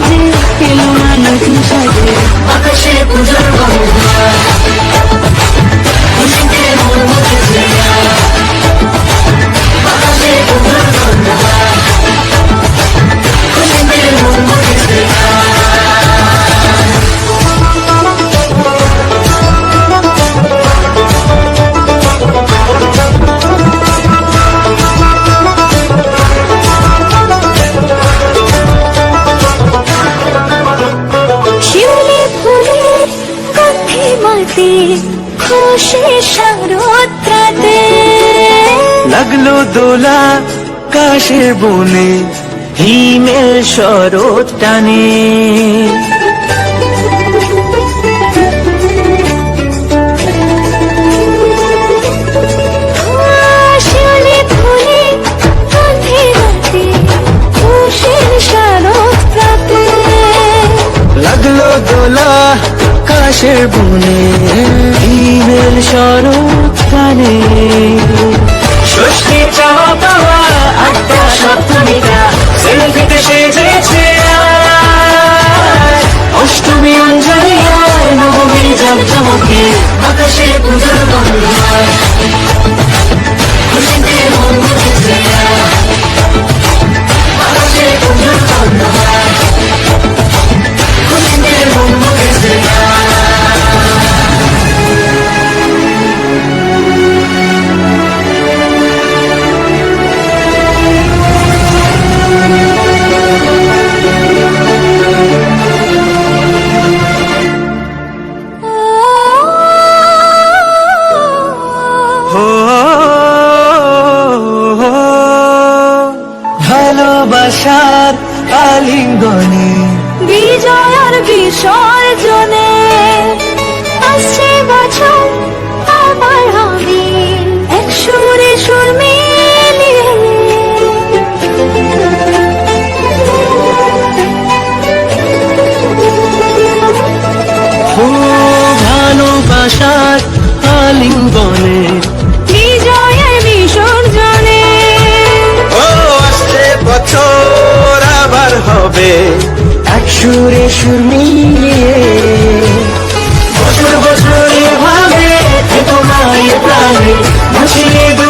বাজে এলো না নতুন সাজে আকাশে পুজোর মাটি খুশি শারদ্রাতে লাগল দোলা কাশের বনে হিমেল শরৎ টানে। কাশের বনে হিমেল শরৎ কানে। ষষ্ঠী চাওয়া ভালোবাসার আলিঙ্গনে। বিজয়ার বিসর্জনে আসছে বছর। সুর মিলিয়ে বছর বছর এভাবে তোমায় প্রাণে ভাসিয়ে